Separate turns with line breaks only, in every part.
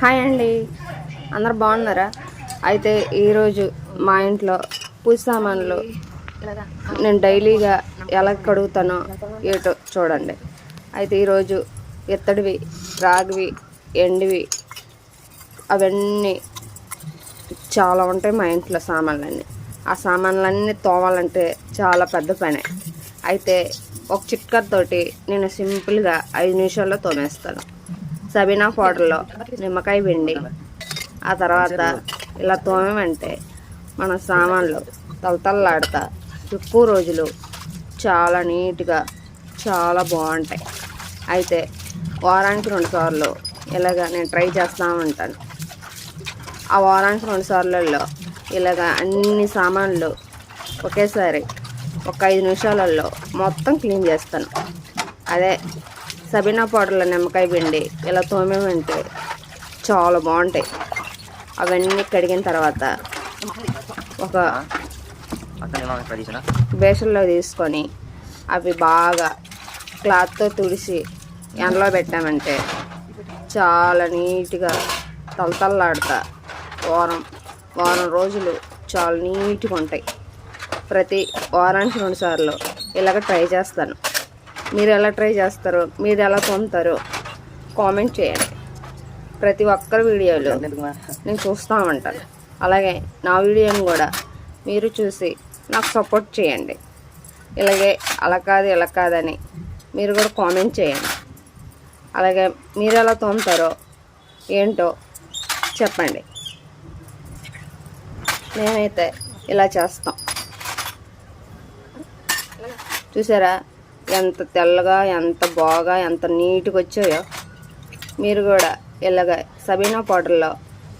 Hi అండి. అందరు బాగున్నారా? అయితే ఈరోజు మా ఇంట్లో పూజ సామాన్లు నేను డైలీగా ఎలా కడుగుతానో ఏటో చూడండి. అయితే ఈరోజు ఇత్తడివి రాగివి ఎండివి అవన్నీ చాలా ఉంటాయి మా ఇంట్లో సామాన్లన్నీ. ఆ సామాన్లన్నీ తోమాలంటే చాలా పెద్ద పని. అయితే ఒక చిట్కతోటి నేను సింపుల్గా ఐదు నిమిషాల్లో తోమేస్తాను. సబీనా పౌడర్లో నిమ్మకాయ పిండి. ఆ తర్వాత ఇలా తోమేమంటే మన సామాన్లు తలతల్లాడతా. ఎక్కువ రోజులు చాలా నీట్గా చాలా బాగుంటాయి. అయితే వారానికి రెండు సార్లు ఇలాగ నేను ట్రై చేస్తూ ఉంటాను ఆ వారానికి రెండు సార్లలో ఇలాగ అన్ని సామాన్లు ఒకేసారి ఒక ఐదు నిమిషాలలో మొత్తం క్లీన్ చేస్తాను. అదే సబీనా పౌడర్లో నిమ్మకాయ పిండి ఇలా తోమేమంటే చాలా బాగుంటాయి. అవన్నీ కడిగిన తర్వాత ఒక బేసన్లో తీసుకొని అవి బాగా క్లాత్తో తుడిసి ఎండలో పెట్టామంటే చాలా నీట్గా తలతల్లాడుతా. వారం వారం రోజులు చాలా నీట్గా ఉంటాయి. ప్రతి వారానికి రెండు సార్లు ఇలాగ ట్రై చేస్తాను. మీరు ఎలా ట్రై చేస్తారో మీరు ఎలా పొందుతారో కామెంట్ చేయండి. ప్రతి ఒక్కరి వీడియోలు నేను చూస్తూ ఉంటాను. అలాగే నా వీడియోని కూడా మీరు చూసి నాకు సపోర్ట్ చేయండి. ఇలాగే అలా కాదు ఇలా కాదని మీరు కూడా కామెంట్ చేయండి. అలాగే మీరు ఎలా తోముతారో ఏంటో చెప్పండి. మేమైతే ఇలా చేస్తాం. చూసారా? ఎంత తెల్లగా ఎంత బాగా ఎంత నీట్గా వచ్చాయో మీరు కూడా ఇలాగ సబీనా పౌడర్లో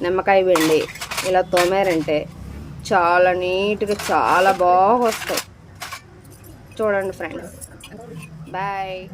నిమ్మకాయ పిండి ఇలా తోమారంటే చాలా నీట్గా చాలా బాగా వస్తాయి. చూడండి ఫ్రెండ్స్. బాయ్.